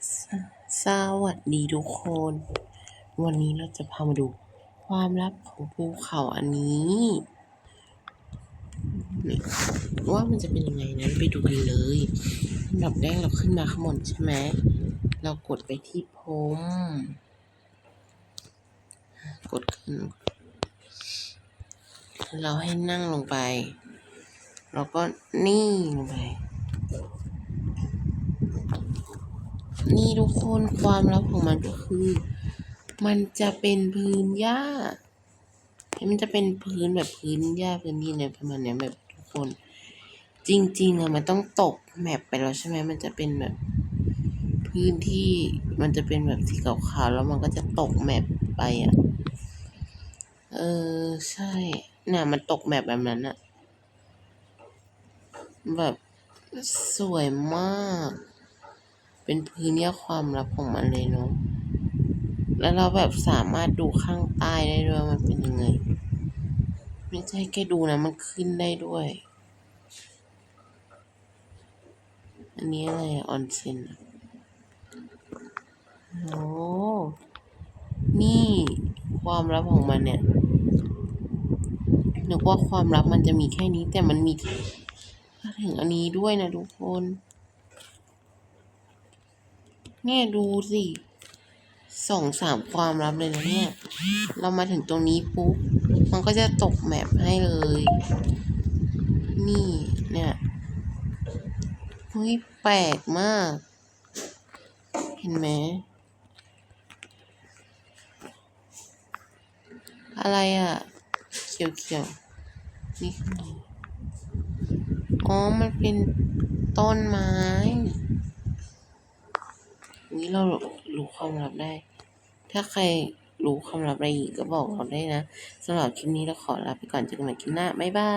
สวัสดีทุกคน วันนี้เราจะพามาดูความลับของภูเขาอันนี้นี่ว่ามันจะเป็นยังไงนั้นไปดูกันเลยอันดับแรกเราขึ้นมาข้างบนใช่ไหม เรากดไปที่พรมกดขึ้น เราให้นั่งลงไปแล้วก็นี่ลงไป นี่ทุกคนความลับของมันก็คือ มันจะเป็นพื้นหญ้า มันจะเป็นพื้นแบบพื้นหญ้าพื้นดินเนี่ยประมาณเนี้ยแบบทุกคน จริง ๆอะมันต้องตกแมปไปแล้วใช่ไหมมันจะเป็นแบบพื้นที่มันจะเป็นแบบสีขาวๆแล้วมันก็จะตกแมปไปอะเออใช่น่ะมันตกแมปแบบนั้นอะแบบสวยมาก เป็นพื้นที่ความลับของมันเลยเนาะแล้วเราแบบสามารถดูข้างใต้ได้ด้วยมันเป็นยังไง ไม่ใช่แค่ดูนะ มันขึ้นได้ด้วย อันนี้อะไรออนเซ็นโอ้นี่ความลับของมันเนี่ยนึกว่าความลับมันจะมีแค่นี้แต่มันมีถึงอันนี้ด้วยนะทุกคน เนี่ยดูสิสองสามความลับเลยนะเนี่ย เรามาถึงตรงนี้ปุ๊บ มันก็จะตกแมปให้เลย นี่เนี่ยเฮ้ยแปลกมาก เห็นไหม อะไรอะ เขียวเขียวนี่ อ๋อ มันเป็นต้นไม้ นี้เรารู้ความลับได้ ถ้าใครรู้ความลับอะไรอีกก็บอกเราได้นะสำหรับคลิปนี้เราขอลาไปก่อนเจอกันใหม่คลิปหน้า บ๊ายบาย